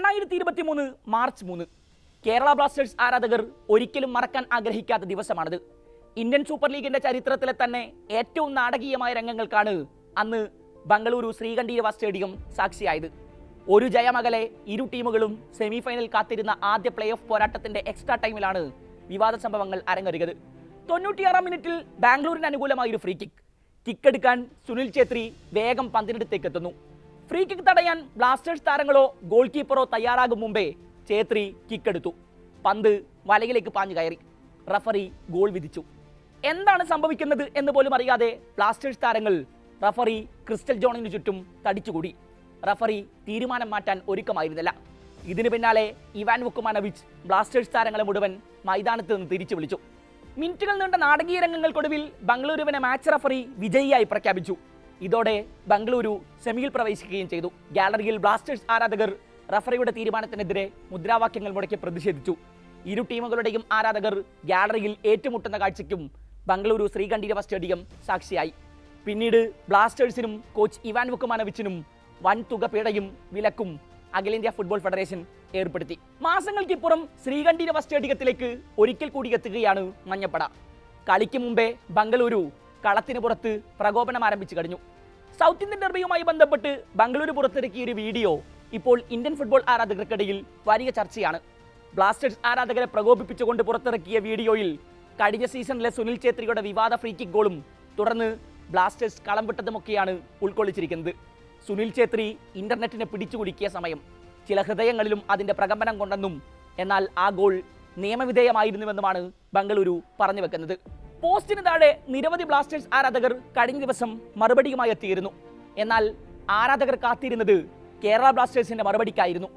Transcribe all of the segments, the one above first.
രണ്ടായിരത്തി ഇരുപത്തി മൂന്ന് മാർച്ച് മൂന്ന് കേരള ബ്ലാസ്റ്റേഴ്സ് ആരാധകർ ഒരിക്കലും മറക്കാൻ ആഗ്രഹിക്കാത്ത ദിവസമാണിത്. ഇന്ത്യൻ സൂപ്പർ ലീഗിന്റെ ചരിത്രത്തിലെ തന്നെ ഏറ്റവും നാടകീയമായ രംഗങ്ങൾക്കാണ് അന്ന് ബംഗളൂരു ശ്രീകണ്ഠീരവ സ്റ്റേഡിയം സാക്ഷിയായത്. ഒരു ജയമകലെ ഇരു ടീമുകളും സെമിഫൈനൽ കാത്തിരുന്ന ആദ്യ പ്ലേ ഓഫ് പോരാട്ടത്തിന്റെ എക്സ്ട്രാ ടൈമിലാണ് വിവാദ സംഭവങ്ങൾ അരങ്ങേറിയത്. തൊണ്ണൂറ്റിയാറാം മിനിറ്റിൽ ബാംഗ്ലൂരിന് അനുകൂലമായ ഒരു ഫ്രീ കിക്ക് കിക്കെടുക്കാൻ സുനിൽ ഛേത്രി വേഗം പന്തിനടുത്തേക്ക് എത്തുന്നു ഫ്രീ കിക്ക് തടയാൻ ബ്ലാസ്റ്റേഴ്സ് താരങ്ങളോ ഗോൾ കീപ്പറോ തയ്യാറാകും മുമ്പേ ചേത്രി കിക്ക് എടുത്തു പന്ത് വലയിലേക്ക് പാഞ്ഞു കയറി. റഫറി ഗോൾ വിധിച്ചു. എന്താണ് സംഭവിക്കുന്നത് എന്ന് പോലും അറിയാതെ ബ്ലാസ്റ്റേഴ്സ് താരങ്ങൾ റഫറി ക്രിസ്റ്റൽ ജോണിന് ചുറ്റും തടിച്ചുകൂടി. റഫറി തീരുമാനം മാറ്റാൻ ഒരുക്കമായിരുന്നില്ല. ഇതിന് പിന്നാലെ ഇവാൻ വുക്കുമാനവിച്ച് ബ്ലാസ്റ്റേഴ്സ് താരങ്ങളെ മുഴുവൻ മൈതാനത്ത് നിന്ന് തിരിച്ചു വിളിച്ചു. മിനിറ്റുകൾ നീണ്ട നാടകീയ രംഗങ്ങൾക്കൊടുവിൽ ബംഗളൂരുവിനെ മാച്ച് റഫറി വിജയിയായി പ്രഖ്യാപിച്ചു. ഇതോടെ ബംഗളൂരു സെമിയിൽ പ്രവേശിക്കുകയും ചെയ്തു. ഗാലറിയിൽ ബ്ലാസ്റ്റേഴ്സ് ആരാധകർ റഫറിയുടെ തീരുമാനത്തിനെതിരെ മുദ്രാവാക്യങ്ങൾ മുടക്കി പ്രതിഷേധിച്ചു. ഇരു ടീമുകളുടെയും ആരാധകർ ഗാലറിയിൽ ഏറ്റുമുട്ടുന്ന കാഴ്ചയ്ക്കും ബംഗളൂരു ശ്രീകണ്ഠീരവ സ്റ്റേഡിയം സാക്ഷിയായി. പിന്നീട് ബ്ലാസ്റ്റേഴ്സിനും കോച്ച് ഇവാൻ വുക്കുമാനവിച്ചിനും വൻ തുക പിഴയും വിലക്കും അഖിലേന്ത്യാ ഫുട്ബോൾ ഫെഡറേഷൻ ഏർപ്പെടുത്തി. മാസങ്ങൾക്കിപ്പുറം ശ്രീകണ്ഠീരവ സ്റ്റേഡിയത്തിലേക്ക് ഒരിക്കൽ കൂടി എത്തുകയാണ് മഞ്ഞപ്പട. കളിക്ക് മുമ്പേ ബംഗളൂരു കളത്തിന് പുറത്ത് പ്രകോപനം ആരംഭിച്ചു കഴിഞ്ഞു. സൗത്ത് ഇന്ത്യൻ ഡെർബിയുമായി ബന്ധപ്പെട്ട് ബംഗളൂരു പുറത്തിറക്കിയ ഒരു വീഡിയോ ഇപ്പോൾ ഇന്ത്യൻ ഫുട്ബോൾ ആരാധകർക്കിടയിൽ വലിയ ചർച്ചയാണ്. ബ്ലാസ്റ്റേഴ്സ് ആരാധകരെ പ്രകോപിപ്പിച്ചുകൊണ്ട് പുറത്തിറക്കിയ വീഡിയോയിൽ കഴിഞ്ഞ സീസണിലെ സുനിൽ ഛേത്രിയുടെ വിവാദ ഫ്രീ കിക്ക് ഗോളും തുടർന്ന് ബ്ലാസ്റ്റേഴ്സ് കളം വിട്ടതുമൊക്കെയാണ് ഉൾക്കൊള്ളിച്ചിരിക്കുന്നത്. സുനിൽ ഛേത്രി ഇന്റർനെറ്റിനെ പിടിച്ചുകുലുക്കിയ സമയം ചില ഹൃദയങ്ങളിലും അതിന്റെ പ്രകമ്പനം കൊണ്ടെന്നും എന്നാൽ ആ ഗോൾ നിയമവിധേയമായിരുന്നുവെന്നുമാണ് ബംഗളൂരു പറഞ്ഞു വെക്കുന്നത്. പോസ്റ്റിന് താഴെ നിരവധി ബ്ലാസ്റ്റേഴ്സ് ആരാധകർ കഴിഞ്ഞ ദിവസം മറുപടിയുമായി എത്തിയിരുന്നു. എന്നാൽ ആരാധകർ കാത്തിരുന്നത് കേരള ബ്ലാസ്റ്റേഴ്സിന്റെ മറുപടിക്കായിരുന്നു.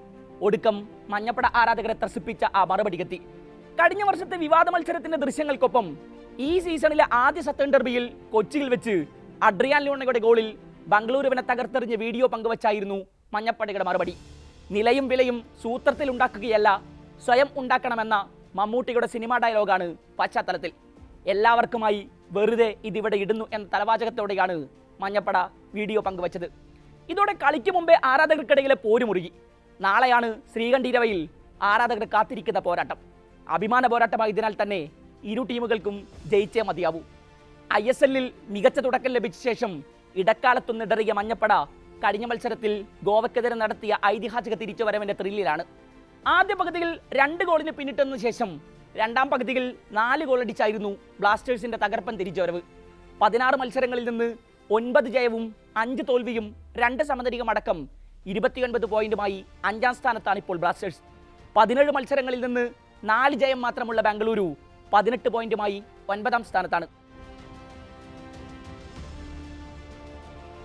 ഒടുക്കം മഞ്ഞപ്പട ആരാധകരെ ത്രസിപ്പിച്ച ആ മറുപടിക്കെത്തി കഴിഞ്ഞ വർഷത്തെ വിവാദ മത്സരത്തിന്റെ ദൃശ്യങ്ങൾക്കൊപ്പം ഈ സീസണിലെ ആദ്യ സത്തൻ ഡെർബിയിൽ കൊച്ചിയിൽ വെച്ച് അഡ്രിയാൻ ലിയോണയുടെ ഗോളിൽ ബംഗളൂരുവിനെ തകർത്തെറിഞ്ഞ വീഡിയോ പങ്കുവച്ചായിരുന്നു മഞ്ഞപ്പടയുടെ മറുപടി. നിലയും വിലയും സൂത്രത്തിൽ ഉണ്ടാക്കുകയല്ല സ്വയം ഉണ്ടാക്കണമെന്ന മമ്മൂട്ടിയുടെ സിനിമാ ഡയലോഗാണ് പശ്ചാത്തലത്തിൽ. എല്ലാവർക്കുമായി വെറുതെ ഇതിവിടെ ഇടുന്നു എന്ന തലവാചകത്തോടെയാണ് മഞ്ഞപ്പട വീഡിയോ പങ്കുവച്ചത്. ഇതോടെ കളിക്ക് മുമ്പേ ആരാധകർക്കിടയിലെ പോരുമുറുകി. നാളെയാണ് ശ്രീകണ്ഠീരവയിൽ ആരാധകർ കാത്തിരിക്കുന്ന പോരാട്ടം. അഭിമാന പോരാട്ടമായതിനാൽ തന്നെ ഇരു ടീമുകൾക്കും ജയിച്ചേ മതിയാവൂ. ഐ എസ് എല്ലിൽ മികച്ച തുടക്കം ലഭിച്ച ശേഷം ഇടക്കാലത്തു ഇടക്കാലത്തൊന്നിടറിയ മഞ്ഞപ്പട കഴിഞ്ഞ മത്സരത്തിൽ ഗോവയ്ക്കെതിരെ നടത്തിയ ഐതിഹാസിക തിരിച്ചുവരവിന്റെ ത്രില്ലിലാണ് ആദ്യ പകുതിയിൽ രണ്ട് ഗോളിന് പിന്നിട്ടതിനു ശേഷം രണ്ടാം പകുതിയിൽ നാല് ഗോളടിച്ചായിരുന്നു ബ്ലാസ്റ്റേഴ്സിന്റെ തകർപ്പൻ തിരിച്ചുവരവ് പതിനാറ് മത്സരങ്ങളിൽ നിന്ന് ഒൻപത് ജയവും അഞ്ച് തോൽവിയും രണ്ട് സമനിലയും അടക്കം ഇരുപത്തിയൊൻപത് പോയിന്റുമായി അഞ്ചാം സ്ഥാനത്താണ് ഇപ്പോൾ ബ്ലാസ്റ്റേഴ്സ്. പതിനേഴ് മത്സരങ്ങളിൽ നിന്ന് നാല് ജയം മാത്രമുള്ള ബാംഗ്ലൂരു പതിനെട്ട് പോയിന്റുമായി ഒൻപതാം സ്ഥാനത്താണ്.